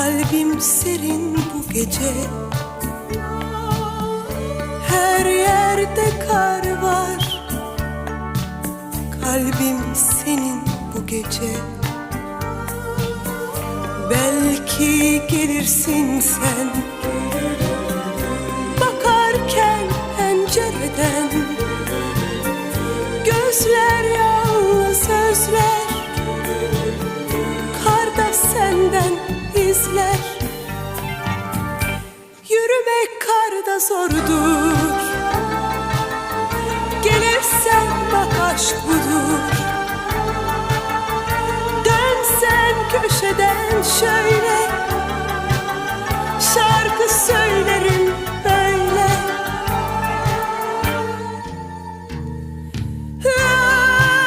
Kalbim serin bu gece. Her yerde kar var. Kalbim senin bu gece. Belki gelirsin sen. Bakarken pencereden Gözler zordur Gelirsen bak aşk budur. Dönsen köşeden şöyle